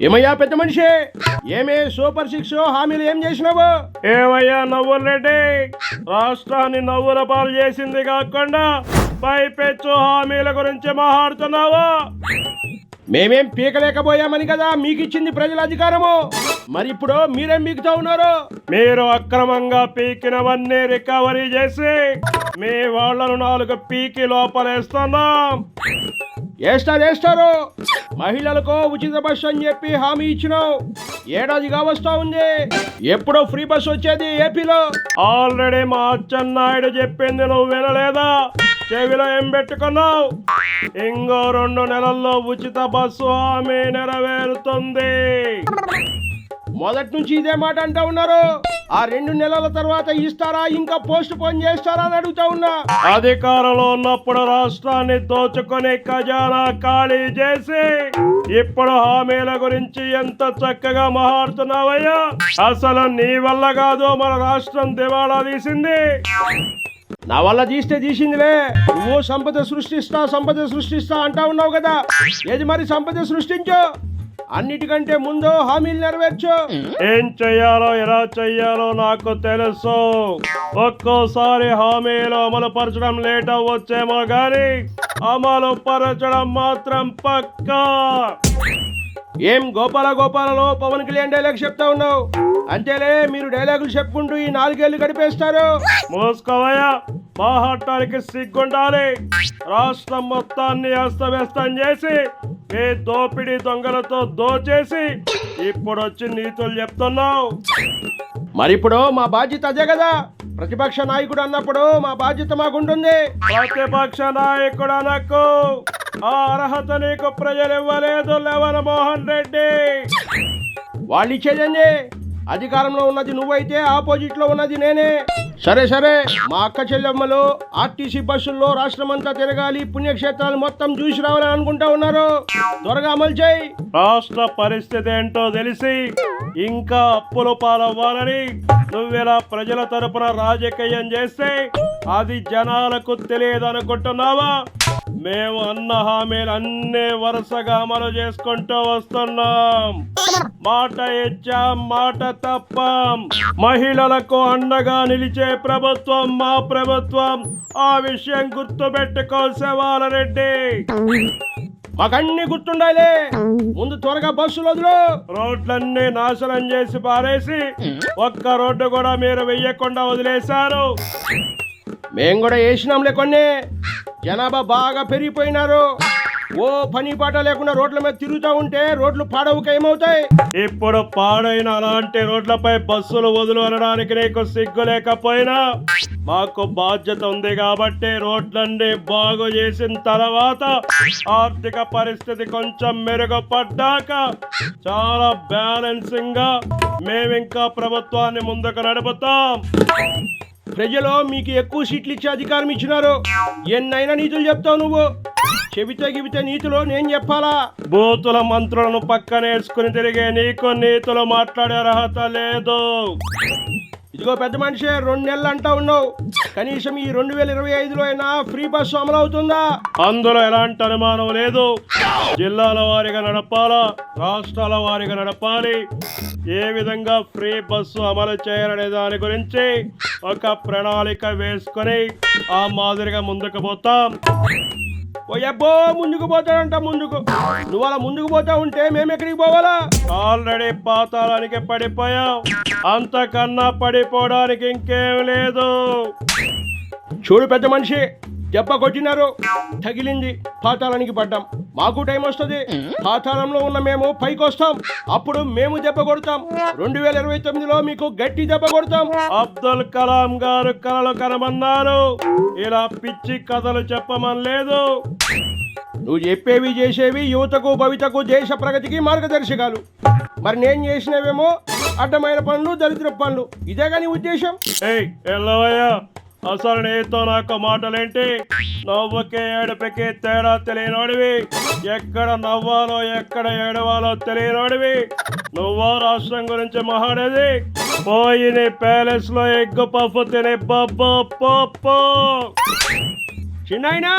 ఏమయ్యా పెద్ద మనిషి? ఏమే సూపర్ సిక్స్ హామీలు ఏం చేసినావు? ఏమయ్యా నవ్వులు రెడ్డి? రాష్ట్రాన్ని నవ్వుల పాలు చేసింది కాకుండా పైపెచ్చు హామీల గురించి మాట్లాడుతున్నావా? మేమేం పీకలేకపోయామని కదా మీకు ఇచ్చింది ప్రజల అధికారము. మరి ఇప్పుడు మీరేం మీకుతా ఉన్నారు? మీరు అక్రమంగా పీకినవన్నీ రికవరీ చేసి మీ వాళ్ళను నాలుగు పీకి లోపలేస్తున్నాం. వేస్తారు వేస్తారు మహిళలకు ఉచిత బస్సు అని చెప్పి హామీ ఇచ్చినావు ఏడాదిగా వస్తా ఉంది. ఎప్పుడో ఫ్రీ బస్సు వచ్చేది ఏపీలో. ఆల్రెడీ మా అచ్చెన్నాయుడు చెప్పింది నువ్వు వినలేదా? చెవిలో ఏం పెట్టుకున్నావు. ఇంకో రెండు నెలల్లో ఉచిత బస్సు హామీ నెరవేరుతుంది. మొదటి నుంచి ఇదే మాట అంటా ఉన్నారు. ఆ రెండు నెలల తర్వాత ఇస్తారా ఇంకా పోస్ట్ పోన్ చేస్తారా అని అడుగుతా ఉన్నా. అధికారంలో ఉన్నప్పుడు రాష్ట్రాన్ని దోచుకునే ఖజానా ఖాళీ చేసి ఇప్పుడు హామీల గురించి ఎంత చక్కగా మహాడుతున్నావయ్యా అసలు నీ వల్ల కాదు మన రాష్ట్రం దివాళా తీసింది. నా వల్ల తీస్తే తీసిందిలే. నువ్వు సంపద సృష్టిస్తా సంపద సృష్టిస్తా అంటా ఉన్నావు కదా. ఏది మరి సంపద సృష్టించు? అన్నిటికంటే ముందు హామీలు నెరవేర్చు. ఏం చెయ్యాలో ఎలా చెయ్యాలో నాకు తెలుసు. ఒక్కోసారి హామీలు అమలు పరచడం లేట్ అవ్వచ్చేమో గాని అమలు పరచడం మాత్రం పక్కా. ఏం గోపాల గోపాలలో పవన్ కళ్యాణ్ డైలాగ్ చెప్తా ఉన్నావు? అంతేలే మీరు డైలాగులు చెప్పుకుంటూ ఈ నాలుగేళ్ళు గడిపేస్తారు. మోసుకోవయ్యా సిగ్గుండాలి. రాష్ట్రం మొత్తాన్ని అస్తవ్యస్తం చేసి మీ దోపిడీ దొంగలతో దోచేసి ఇప్పుడు వచ్చి నీతులు చెప్తున్నావు. మరి ఇప్పుడు మా బాధ్యత అదే కదా. ప్రతిపక్ష నాయకుడు అన్నప్పుడు మా బాధ్యత మాకుంటుంది. ప్రతిపక్ష నాయకుడు అనకు. ఆ అర్హత నీకు ప్రజలు ఇవ్వలేదు లెవన్ మోహన్ రెడ్డి. వాళ్ళు ఇచ్చేదండి అధికారంలో ఉన్నది నువ్వైతే ఆపోజిట్లో ఉన్నది నేనే. సరే సరే. మా అక్క చెల్లెమ్మలు ఆర్టీసీ బస్సుల్లో రాష్ట్రమంతా తిరగాలి పుణ్యక్షేత్రాలు మొత్తం చూసి రావాలని అనుకుంటా ఉన్నారు. త్వరగా అమలు చేయి. రాష్ట్ర పరిస్థితి ఏంటో తెలిసి ఇంకా అప్పుల పాలవ్వాలని నువ్వెలా ప్రజల తరపున రాజకీయం చేస్తే అది జనాలకు తెలియదు అనుకుంటున్నావా మేము అన్న హామీలు అన్ని వరుసగా అమలు చేసుకుంటూ వస్తున్నాం. మాట ఇచ్చాం మాట తప్పం. మహిళలకు అండగా నిలిచే ప్రభుత్వం మా ప్రభుత్వం. ఆ విషయం గుర్తుపెట్టుకో శివాలరెడ్డి. మాకన్నీ గుర్తుండాలి ముందు త్వరగా బస్సులు వదులు. రోడ్లన్నీ నాశనం చేసి పారేసి ఒక్క రోడ్డు కూడా మీరు వెయ్యకుండా వదిలేశారు. మేము కూడా వేసినాంలే కొన్ని. జనాభా బాగా పెరిగిపోయినారు. ఓ పని పాట లేకుండా రోడ్ల మీద తిరుగుతూ ఉంటే రోడ్లు పాడవుక ఏమవుతాయి? ఇప్పుడు పాడైన అలాంటి రోడ్లపై బస్సులు వదులు అనడానికి నీకు సిగ్గు లేకపోయినా మాకు బాధ్యత ఉంది కాబట్టి రోడ్లన్నీ బాగు చేసిన తర్వాత ఆర్థిక పరిస్థితి కొంచెం మెరుగుపడ్డాక చాలా బ్యాలెన్సింగ్గా మేమింకా ప్రభుత్వాన్ని ముందుకు నడుపుతాం. ప్రజలు మీకు ఎక్కువ సీట్లు ఇచ్చే అధికారం ఇచ్చినారు. ఎన్నైనా నీతులు చెప్తావు నువ్వు. చెబితే గిబితే నీతులు నేను చెప్పాలా? బూతుల మంత్రులను పక్కనేసుకుని తిరిగే నీకు నీతులు మాట్లాడే అర్హత లేదు. ఇదిగో పెద్ద మనిషి రెండు నెలలు అంటా ఉన్నావు. కనీసం ఈ రెండు వేల ఇరవై ఐదులో అయినా ఫ్రీ బస్సు అమలు అవుతుందా? అందులో ఎలాంటి అనుమానం లేదు. జిల్లాల వారీగా నడపాలా? రాష్ట్రాల వారీగా నడపాలి. ఏ విధంగా ఫ్రీ బస్సు అమలు చేయాలనే దాని గురించి ఒక ప్రణాళిక వేసుకొని ఆ మాదిరిగా ముందుకు పోతాం. ఓయబ్బో ముందుకు పోతాడంట ముందుకు. నువ్వు అలా ముందుకు పోతా ఉంటే మేము ఎక్కడికి పోవాలా? ఆల్రెడీ పాతాళానికి పడిపోయాం. అంతకన్నా పడిపోవడానికి ఇంకేం లేదు. చూడు పెద్ద మనిషి దెబ్బ కొట్టినారు. తగిలింది. పాతాళానికి పడ్డాం. మాకు టైం వస్తుంది. పాతాళంలో ఉన్న మేము పైకి వస్తాం అప్పుడు మేము దెబ్బ కొడతాం. రెండు వేల ఇరవై తొమ్మిదిలో మీకు గట్టి దెబ్బ కొడతాం. అబ్దుల్ కలాం గారు కలలు కనమన్నారు ఇలా పిచ్చి కథలు చెప్పమని లేదు. నువ్వు చెప్పేవి చేసేవి యువతకు భవితకు దేశ ప్రగతికి మార్గదర్శకాలు. మరి నేను చేసినవేమో అడ్డమైన పనులు దరిద్ర పనులు. ఇదే కానీ ఉద్దేశం? ఏయ్ ఎల్లవయ్యా. అసలు నీతో నాకు మాటలేంటి? నవ్వుకే ఏడుపుకి తేడా తెలియనోడివి. ఎక్కడ నవ్వాలో ఎక్కడ ఏడవాలో తెలియనోడివి. నువ్వో రాష్ట్రం గురించి మహాడేది. పోయి నీ ప్యాలెస్లో ఎగ్గు పప్పు తిని బొబ్బో పప్పు చిన్నైనా